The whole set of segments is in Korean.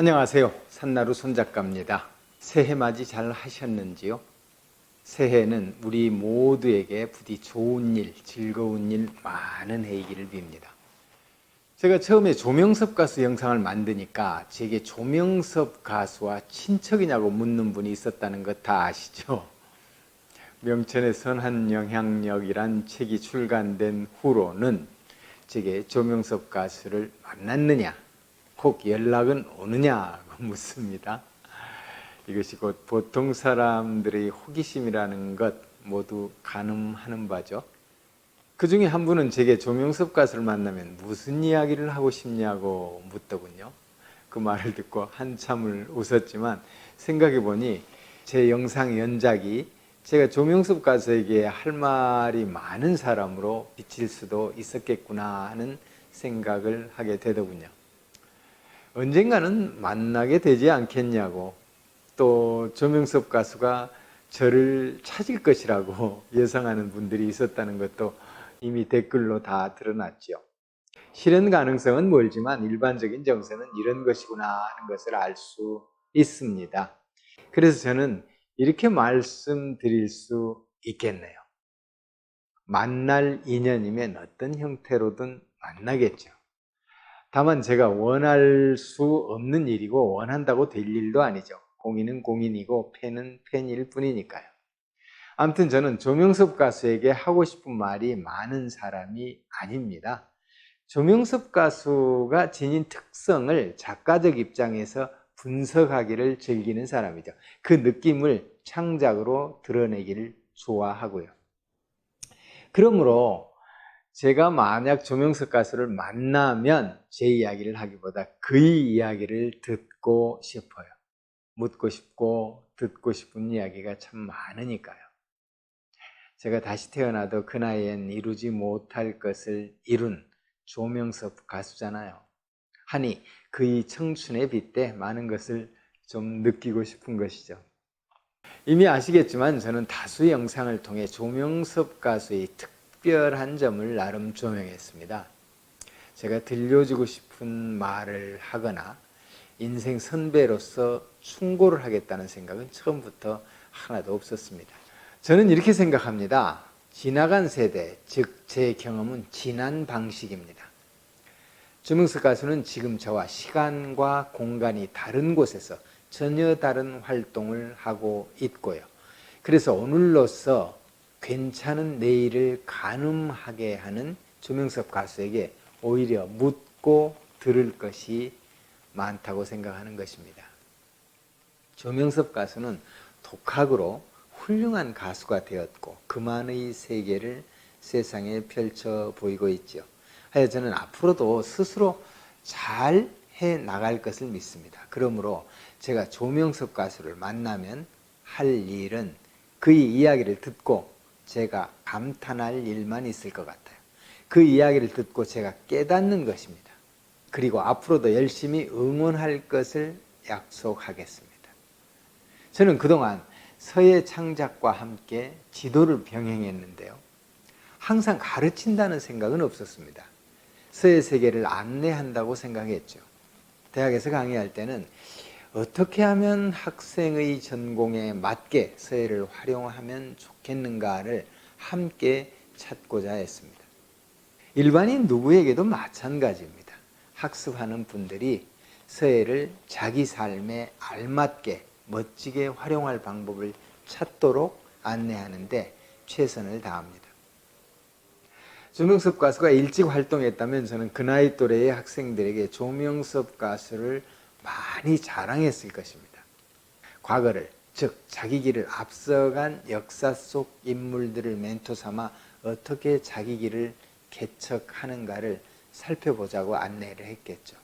안녕하세요. 산나루 손작가입니다. 새해 맞이 잘 하셨는지요? 새해는 우리 모두에게 부디 좋은 일, 즐거운 일 많은 해이기를 빕니다. 제가 처음에 조명섭 가수 영상을 만드니까 제게 조명섭 가수와 친척이냐고 묻는 분이 있었다는 것 다 아시죠? 명천의 선한 영향력이란 책이 출간된 후로는 제게 조명섭 가수를 만났느냐, 꼭 연락은 오느냐고 묻습니다. 이것이 곧 보통 사람들의 호기심이라는 것 모두 가늠하는 바죠. 그 중에 한 분은 제게 조명섭 가수를 만나면 무슨 이야기를 하고 싶냐고 묻더군요. 그 말을 듣고 한참을 웃었지만 생각해 보니 제 영상 연작이 제가 조명섭 가수에게 할 말이 많은 사람으로 비칠 수도 있었겠구나 하는 생각을 하게 되더군요. 언젠가는 만나게 되지 않겠냐고 또 조명섭 가수가 저를 찾을 것이라고 예상하는 분들이 있었다는 것도 이미 댓글로 다 드러났죠. 실현 가능성은 멀지만 일반적인 정세는 이런 것이구나 하는 것을 알 수 있습니다. 그래서 저는 이렇게 말씀드릴 수 있겠네요. 만날 인연이면 어떤 형태로든 만나겠죠. 다만 제가 원할 수 없는 일이고 원한다고 될 일도 아니죠. 공인은 공인이고 팬은 팬일 뿐이니까요. 아무튼 저는 조명섭 가수에게 하고 싶은 말이 많은 사람이 아닙니다. 조명섭 가수가 지닌 특성을 작가적 입장에서 분석하기를 즐기는 사람이죠. 그 느낌을 창작으로 드러내기를 좋아하고요. 그러므로 제가 만약 조명석 가수를 만나면 제 이야기를 하기보다 그의 이야기를 듣고 싶어요. 묻고 싶고 듣고 싶은 이야기가 참 많으니까요. 제가 다시 태어나도 그 나이엔 이루지 못할 것을 이룬 조명섭 가수잖아요. 하니 그의 청춘에 빗대 많은 것을 좀 느끼고 싶은 것이죠. 이미 아시겠지만 저는 다수 영상을 통해 조명섭 가수의 특 별한 점을 나름 조명했습니다. 제가 들려주고 싶은 말을 하거나 인생 선배로서 충고를 하겠다는 생각은 처음부터 하나도 없었습니다. 저는 이렇게 생각합니다. 지나간 세대, 즉 제 경험은 지난 방식입니다. 조명석 가수는 지금 저와 시간과 공간이 다른 곳에서 전혀 다른 활동을 하고 있고요. 그래서 오늘로서 괜찮은 내일을 가늠하게 하는 조명섭 가수에게 오히려 묻고 들을 것이 많다고 생각하는 것입니다. 조명섭 가수는 독학으로 훌륭한 가수가 되었고 그만의 세계를 세상에 펼쳐 보이고 있죠. 하여 저는 앞으로도 스스로 잘 해 나갈 것을 믿습니다. 그러므로 제가 조명섭 가수를 만나면 할 일은 그의 이야기를 듣고 제가 감탄할 일만 있을 것 같아요. 그 이야기를 듣고 제가 깨닫는 것입니다. 그리고 앞으로도 열심히 응원할 것을 약속하겠습니다. 저는 그동안 서예 창작과 함께 지도를 병행했는데요. 항상 가르친다는 생각은 없었습니다. 서예 세계를 안내한다고 생각했죠. 대학에서 강의할 때는 어떻게 하면 학생의 전공에 맞게 서예를 활용하면 좋겠는가를 함께 찾고자 했습니다. 일반인 누구에게도 마찬가지입니다. 학습하는 분들이 서예를 자기 삶에 알맞게 멋지게 활용할 방법을 찾도록 안내하는데 최선을 다합니다. 조명섭 가수가 일찍 활동했다면 저는 그 나이 또래의 학생들에게 조명섭 가수를 많이 자랑했을 것입니다. 과거를 즉 자기 길을 앞서간 역사 속 인물들을 멘토 삼아 어떻게 자기 길을 개척하는가를 살펴보자고 안내를 했겠죠.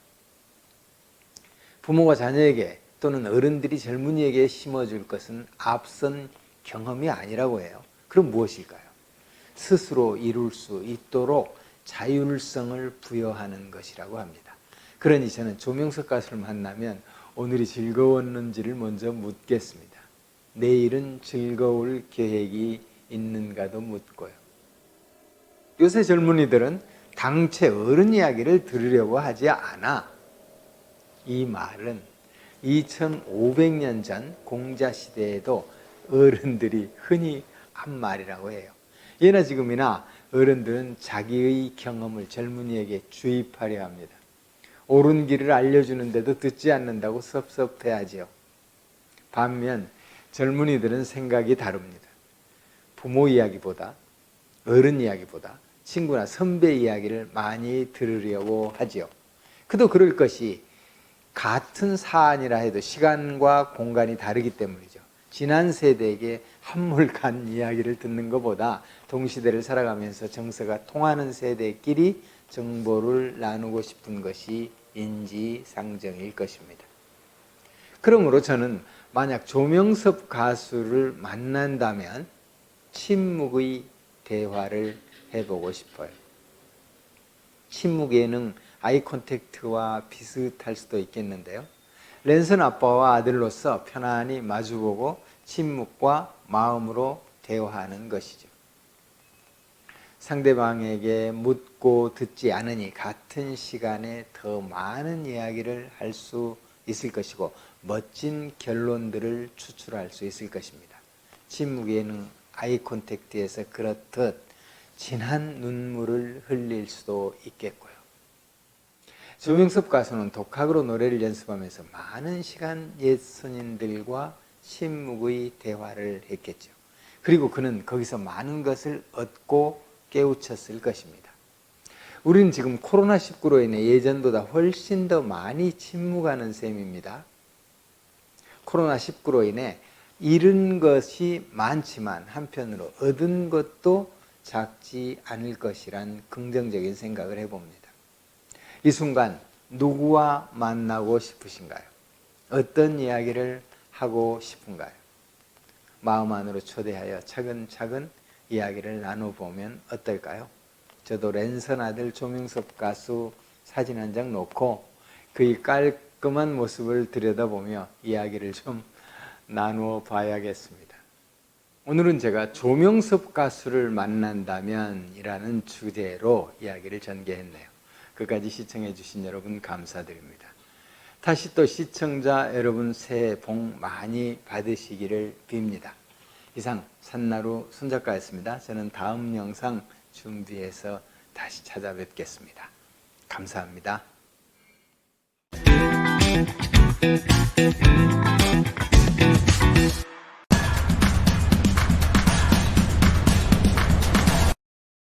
부모가 자녀에게 또는 어른들이 젊은이에게 심어줄 것은 앞선 경험이 아니라고 해요. 그럼 무엇일까요? 스스로 이룰 수 있도록 자율성을 부여하는 것이라고 합니다. 그러니 저는 조명석 가수를 만나면 오늘이 즐거웠는지를 먼저 묻겠습니다. 내일은 즐거울 계획이 있는가도 묻고요. 요새 젊은이들은 당최 어른 이야기를 들으려고 하지 않아. 이 말은 2500년 전 공자 시대에도 어른들이 흔히 한 말이라고 해요. 예나 지금이나 어른들은 자기의 경험을 젊은이에게 주입하려 합니다. 옳은 길을 알려주는데도 듣지 않는다고 섭섭해하지요. 반면 젊은이들은 생각이 다릅니다. 부모 이야기보다 어른 이야기보다 친구나 선배 이야기를 많이 들으려고 하지요. 그도 그럴 것이 같은 사안이라 해도 시간과 공간이 다르기 때문이죠. 지난 세대에게 한물 간 이야기를 듣는 것보다 동시대를 살아가면서 정서가 통하는 세대끼리 정보를 나누고 싶은 것이 인지상정일 것입니다. 그러므로 저는 만약 조명섭 가수를 만난다면 침묵의 대화를 해보고 싶어요. 침묵 예능 아이 컨택트와 비슷할 수도 있겠는데요. 랜선 아빠와 아들로서 편안히 마주보고 침묵과 마음으로 대화하는 것이죠. 상대방에게 묻 고 듣지 않으니 같은 시간에 더 많은 이야기를 할 수 있을 것이고 멋진 결론들을 추출할 수 있을 것입니다. 침묵에는 아이 컨택트에서 그렇듯 진한 눈물을 흘릴 수도 있겠고요. 조명섭 가수는 독학으로 노래를 연습하면서 많은 시간 옛 선인들과 침묵의 대화를 했겠죠. 그리고 그는 거기서 많은 것을 얻고 깨우쳤을 것입니다. 우리는 지금 코로나19로 인해 예전보다 훨씬 더 많이 침묵하는 셈입니다. 코로나19로 인해 잃은 것이 많지만 한편으로 얻은 것도 작지 않을 것이란 긍정적인 생각을 해봅니다. 이 순간 누구와 만나고 싶으신가요? 어떤 이야기를 하고 싶은가요? 마음 안으로 초대하여 차근차근 이야기를 나눠보면 어떨까요? 저도 랜선 아들 조명섭 가수 사진 한 장 놓고 그의 깔끔한 모습을 들여다보며 이야기를 좀 나누어 봐야겠습니다. 오늘은 제가 조명섭 가수를 만난다면 이라는 주제로 이야기를 전개했네요. 끝까지 시청해 주신 여러분 감사드립니다. 다시 또 시청자 여러분 새해 복 많이 받으시기를 빕니다. 이상 산나루 손작가였습니다. 저는 다음 영상 준비해서 다시 찾아뵙겠습니다. 감사합니다.